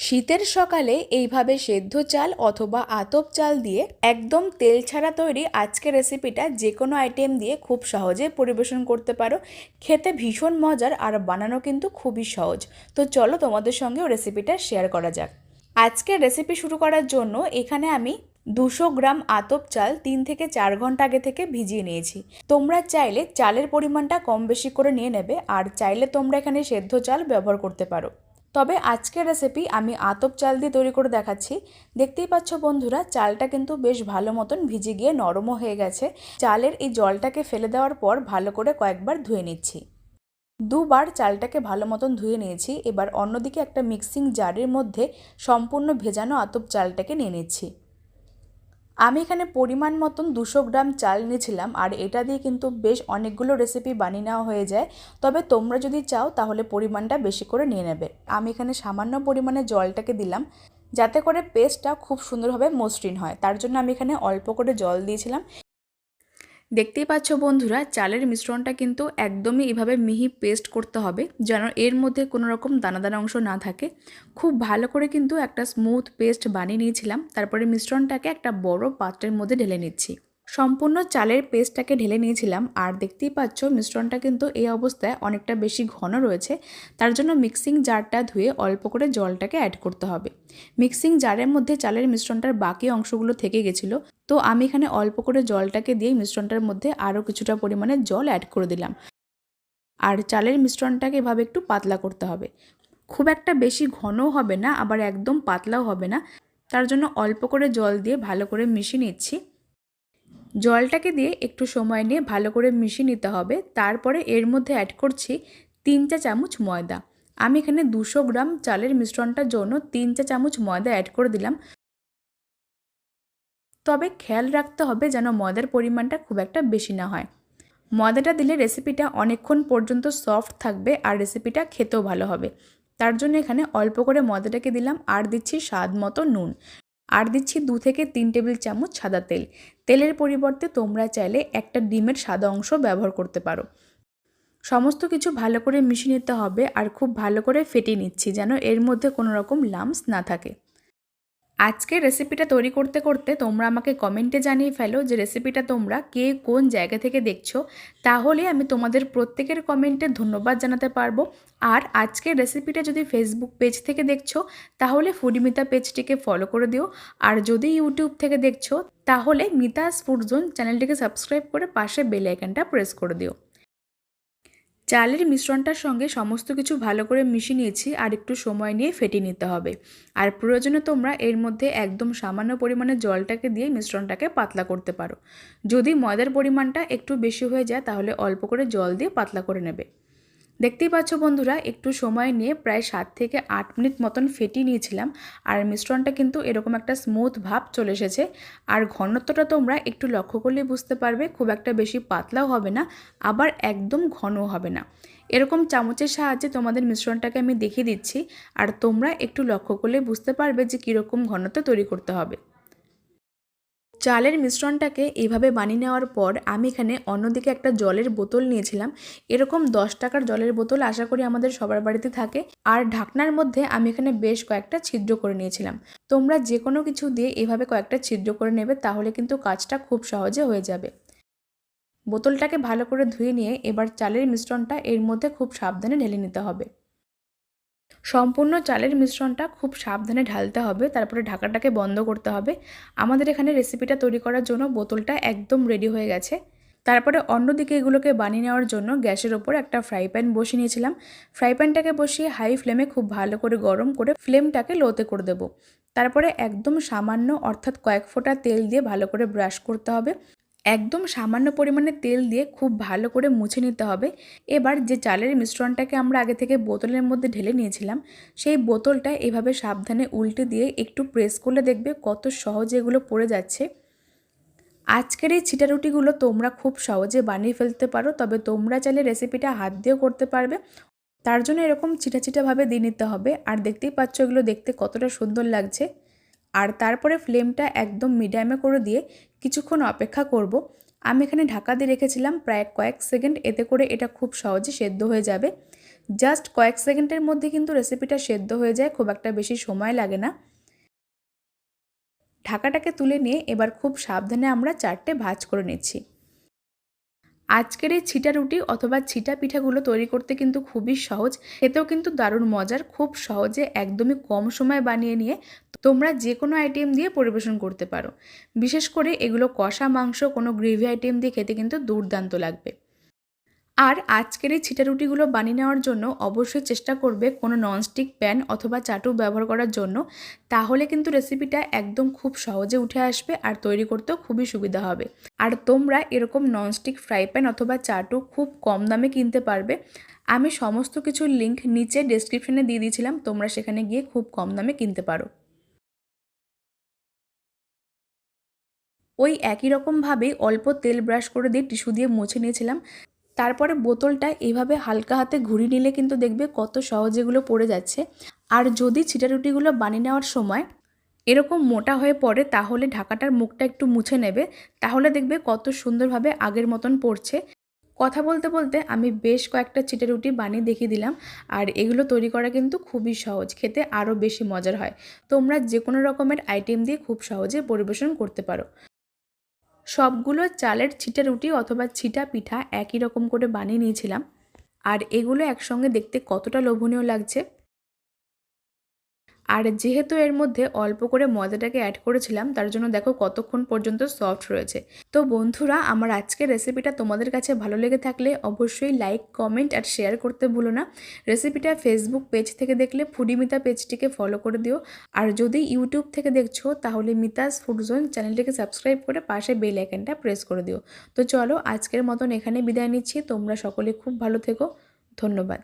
শীতের সকালে এইভাবে সেদ্ধ চাল অথবা আতপ চাল দিয়ে একদম তেল ছাড়া তৈরি আজকের রেসিপিটা যে কোনো আইটেম দিয়ে খুব সহজে পরিবেশন করতে পারো। খেতে ভীষণ মজার আর বানানো কিন্তু খুবই সহজ। তো চলো তোমাদের সঙ্গেও রেসিপিটা শেয়ার করা যাক। আজকের রেসিপি শুরু করার জন্য এখানে আমি দুশো গ্রাম আতপ চাল তিন থেকে চার ঘণ্টা আগে থেকে ভিজিয়ে নিয়েছি। তোমরা চাইলে চালের পরিমাণটা কম বেশি করে নিয়ে নেবে আর চাইলে তোমরা এখানে সেদ্ধ চাল ব্যবহার করতে পারো। তবে আজকের রেসিপি আমি আতপ চাল দিয়ে তৈরি করে দেখাচ্ছি। দেখতেই পাচ্ছ বন্ধুরা, চালটা কিন্তু বেশ ভালো মতন ভিজে গিয়ে নরমও হয়ে গেছে। চালের এই জলটাকে ফেলে দেওয়ার পর ভালো করে কয়েকবার ধুয়ে নিচ্ছি। দুবার চালটাকে ভালো মতন ধুয়ে নিয়েছি। এবার অন্যদিকে একটা মিক্সিং জারের মধ্যে সম্পূর্ণ ভেজানো আতপ চালটাকে নিয়ে নিচ্ছি। আমি এখানে পরিমাণ মতন দুশো গ্রাম চাল নিয়েছিলাম আর এটা দিয়ে কিন্তু বেশ অনেকগুলো রেসিপি বানিয়ে নেওয়া হয়ে যায়। তবে তোমরা যদি চাও তাহলে পরিমাণটা বেশি করে নিয়ে নেবে। আমি এখানে সামান্য পরিমাণে জলটাকে দিলাম যাতে করে পেস্টটা খুব সুন্দরভাবে মসৃণ হয়। তার জন্য আমি এখানে অল্প করে জল দিয়েছিলাম। দেখতেই পাচ্ছ বন্ধুরা, চালের মিশ্রণটা কিন্তু একদমই এভাবে মিহি পেস্ট করতে হবে যেন এর মধ্যে কোনো রকম দানা দানা অংশ না থাকে। খুব ভালো করে কিন্তু একটা স্মুথ পেস্ট বানিয়ে নিয়েছিলাম, তারপরে মিশ্রণটাকে একটা বড় পাত্রের মধ্যে ঢেলে নিচ্ছি। সম্পূর্ণ চালের পেস্টটাকে ঢেলে নিয়েছিলাম। আর দেখতেই পাচ্ছ, মিশ্রণটা কিন্তু এই অবস্থায় অনেকটা বেশি ঘন রয়েছে। তার জন্য মিক্সিং জারটা ধুয়ে অল্প করে জলটাকে অ্যাড করতে হবে। মিক্সিং জারের মধ্যে চালের মিশ্রণটার বাকি অংশগুলো থেকে গেছিল। তো আমি এখানে অল্প করে জলটাকে দিয়ে মিশ্রণটার মধ্যে আরও কিছুটা পরিমাণে জল অ্যাড করে দিলাম। আর চালের মিশ্রণটাকে এভাবে একটু পাতলা করতে হবে। খুব একটা বেশি ঘনও হবে না, আবার একদম পাতলাও হবে না। তার জন্য অল্প করে জল দিয়ে ভালো করে মিশিয়ে নিচ্ছি। জলটাকে দিয়ে একটু সময় নিয়ে ভালো করে মিশিয়ে নিতে হবে। তারপরে এর মধ্যে অ্যাড করছি তিন চা চামচ ময়দা। আমি এখানে দুশো গ্রাম চালের মিশ্রণটার জন্য তিন চা চামচ ময়দা অ্যাড করে দিলাম। তবে খেয়াল রাখতে হবে যেন ময়দার পরিমাণটা খুব একটা বেশি না হয়। ময়দাটা দিলে রেসিপিটা অনেকক্ষণ পর্যন্ত সফট থাকবে আর রেসিপিটা খেতেও ভালো হবে। তার জন্য এখানে অল্প করে ময়দাটাকে দিলাম আর দিচ্ছি স্বাদ মতো নুন। আর দিচ্ছি দু থেকে তিন টেবিল চামচ সাদা তেল। তেলের পরিবর্তে তোমরা চাইলে একটা ডিমের সাদা অংশ ব্যবহার করতে পারো। সমস্ত কিছু ভালো করে মিশিয়ে নিতে হবে আর খুব ভালো করে ফেটিয়ে নিচ্ছি যেন এর মধ্যে কোনো রকম লামস না থাকে। আজকে রেসিপিটা তৈরি করতে করতে তোমরা আমাকে কমেন্টে জানিয়ে ফেলো যে রেসিপিটা তোমরা কে কোন জায়গা থেকে দেখছ। তাহলে আমি তোমাদের প্রত্যেকের কমেন্টে ধন্যবাদ জানাতে পারব। আর আজকের রেসিপিটা যদি ফেসবুক পেজ থেকে দেখছ, তাহলে ফুডিমিতা পেজটিকে ফলো করে দিও। আর যদি ইউটিউব থেকে দেখছ, তাহলে মিতাস ফুড জোন চ্যানেলটিকে সাবস্ক্রাইব করে পাশে বেল আইকনটা প্রেস করে দিও। চালের মিশ্রণটার সঙ্গে সমস্ত কিছু ভালো করে মিশিয়ে নিয়েছি আর একটু সময় নিয়ে ফেটিয়ে নিতে হবে। আর প্রয়োজনে তোমরা এর মধ্যে একদম সামান্য পরিমাণে জলটাকে দিয়ে মিশ্রণটাকে পাতলা করতে পারো। যদি ময়দার পরিমাণটা একটু বেশি হয়ে যায় তাহলে অল্প করে জল দিয়ে পাতলা করে নেবে। দেখতেই পাচ্ছ বন্ধুরা, একটু সময় নিয়ে প্রায় সাত থেকে আট মিনিট মতন ফেটিয়ে নিয়েছিলাম, আর মিশ্রণটা কিন্তু এরকম একটা স্মুথ ভাব চলে এসেছে। আর ঘনত্বটা তোমরা একটু লক্ষ্য করলেই বুঝতে পারবে, খুব একটা বেশি পাতলাও হবে না, আবার একদম ঘনও হবে না। এরকম চামচের সাহায্যে তোমাদের মিশ্রণটাকে আমি দেখিয়ে দিচ্ছি, আর তোমরা একটু লক্ষ্য করলে বুঝতে পারবে যে কীরকম ঘনত্ব তৈরি করতে হবে। চালের মিশ্রণটাকে এইভাবে বানিয়ে নেওয়ার পর আমি এখানে অন্যদিকে একটা জলের বোতল নিয়েছিলাম। এরকম দশ টাকার জলের বোতল আশা করি আমাদের সবার বাড়িতে থাকে। আর ঢাকনার মধ্যে আমি এখানে বেশ কয়েকটা ছিদ্র করে নিয়েছিলাম। তোমরা যে কোনো কিছু দিয়ে এভাবে কয়েকটা ছিদ্র করে নেবে তাহলে কিন্তু কাজটা খুব সহজে হয়ে যাবে। বোতলটাকে ভালো করে ধুয়ে নিয়ে এবার চালের মিশ্রণটা এর মধ্যে খুব সাবধানে ঢেলে নিতে হবে। সম্পূর্ণ চালের মিশ্রণটা খুব সাবধানে ঢালতে হবে, তারপরে ঢাকাটাকে বন্ধ করতে হবে। আমাদের এখানে রেসিপিটা তৈরি করার জন্য বোতলটা একদম রেডি হয়ে গেছে। তারপরে অন্যদিকে এগুলোকে বানিয়ে নেওয়ার জন্য গ্যাসের ওপর একটা ফ্রাই প্যান বসিয়ে নিয়েছিলাম। ফ্রাই প্যানটাকে বসিয়ে হাই ফ্লেমে খুব ভালো করে গরম করে ফ্লেমটাকে লোতে করে দেবো। তারপরে একদম সামান্য, অর্থাৎ কয়েক ফোঁটা তেল দিয়ে ভালো করে ব্রাশ করতে হবে। একদম সামান্য পরিমাণে তেল দিয়ে খুব ভালো করে মুছে নিতে হবে। এবার যে চালের মিশ্রণটাকে আমরা আগে থেকে বোতলের মধ্যে ঢেলে নিয়েছিলাম, সেই বোতলটা এভাবে সাবধানে উল্টে দিয়ে একটু প্রেস করলে দেখবে কত সহজে এগুলো পড়ে যাচ্ছে। আজকের এই ছিটারুটিগুলো তোমরা খুব সহজে বানিয়ে ফেলতে পারো, তবে তোমরা চাইলে রেসিপিটা হাত দিয়েও করতে পারবে। তার জন্য এরকম ছিটা ছিটাভাবে দিয়ে নিতে হবে। আর দেখতেই পাচ্ছ এগুলো দেখতে কতটা সুন্দর লাগছে। আর তারপরে ফ্লেমটা একদম মিডিয়ামে করে দিয়ে কিছুক্ষণ অপেক্ষা করব। আমি এখানে ঢাকা দিয়ে রেখেছিলাম প্রায় কয়েক সেকেন্ড, এতে করে এটা খুব সহজে সেদ্ধ হয়ে যাবে। জাস্ট কয়েক সেকেন্ডের মধ্যে কিন্তু রেসিপিটা সেদ্ধ হয়ে যায়, খুব একটা বেশি সময় লাগে না। ঢাকাটাকে তুলে নিয়ে এবার খুব সাবধানে আমরা চারটে ভাজ করে নিচ্ছি। আজকের এই ছিটা রুটি অথবা ছিটা পিঠাগুলো তৈরি করতে কিন্তু খুবই সহজ। এতেও কিন্তু দারুণ মজার, খুব সহজে একদমই কম সময় বানিয়ে নিয়ে তোমরা যে কোনো আইটেম দিয়ে পরিবেশন করতে পারো। বিশেষ করে এগুলো কষা মাংস, কোনো গ্রেভি আইটেম দিয়ে খেতে কিন্তু দুর্দান্ত লাগবে। আর আজকের এই ছিটা রুটিগুলো বানিয়ে নেওয়ার জন্য অবশ্যই চেষ্টা করবে কোনো ননস্টিক প্যান অথবা চাটু ব্যবহার করার জন্য। তাহলে কিন্তু রেসিপিটা একদম খুব সহজে উঠে আসবে আর তৈরি করতেও খুবই সুবিধা হবে। আর তোমরা এরকম ননস্টিক ফ্রাই প্যান অথবা চাটু খুব কম দামে কিনতে পারবে। আমি সমস্ত কিছুর লিঙ্ক নিচে ডেসক্রিপশনে দিয়ে দিয়েছিলাম, তোমরা সেখানে গিয়ে খুব কম দামে কিনতে পারো। ওই একই রকমভাবে অল্প তেল ব্রাশ করে দিয়ে টিস্যু দিয়ে মুছে নিয়েছিলাম। তারপরে বোতলটা এইভাবে হালকা হাতে ঘুরিয়ে নিলে কিন্তু দেখবে কত সহজে এগুলো পড়ে যাচ্ছে। আর যদি ছিটারুটিগুলো বানিয়ে নেওয়ার সময় এরকম মোটা হয়ে পড়ে, তাহলে ঢাকাটার মুখটা একটু মুছে নেবে। তাহলে দেখবে কত সুন্দরভাবে আগের মতন পড়ছে। কথা বলতে বলতে আমি বেশ কয়েকটা চিটে রুটি বানিয়ে দেখিয়ে দিলাম। আর এগুলো তৈরি করা কিন্তু খুবই সহজ, খেতে আরও বেশি মজার হয়। তোমরা যে কোনো রকমের আইটেম দিয়ে খুব সহজে পরিবেশন করতে পারো। সবগুলো চালের ছিটা রুটি অথবা ছিটা পিঠা একই রকম করে বানিয়ে নিয়েছিলাম। আর এগুলো একসঙ্গে দেখতে কতটা লোভনীয় লাগছে আর যেহেতু এর মধ্যে অল্প করে ময়দাটাকে অ্যাড করেছিলাম, তার জন্য দেখো কতক্ষণ পর্যন্ত সফট রয়েছে। তো বন্ধুরা, আমার আজকের রেসিপিটা তোমাদের কাছে ভালো লেগে থাকলে অবশ্যই লাইক কমেন্ট আর শেয়ার করতে ভুলো না। রেসিপিটা ফেসবুক পেজ থেকে দেখলে ফুডিমিতা পেজটিকে ফলো করে দিও। আর যদি ইউটিউব থেকে দেখছ, তাহলে মিতাস ফুড জোন চ্যানেলটিকে সাবস্ক্রাইব করে পাশে বেল আইকনটা প্রেস করে দিও। তো চলো, আজকের মতন এখানে বিদায় নিচ্ছি। তোমরা সকলে খুব ভালো থেকো। ধন্যবাদ।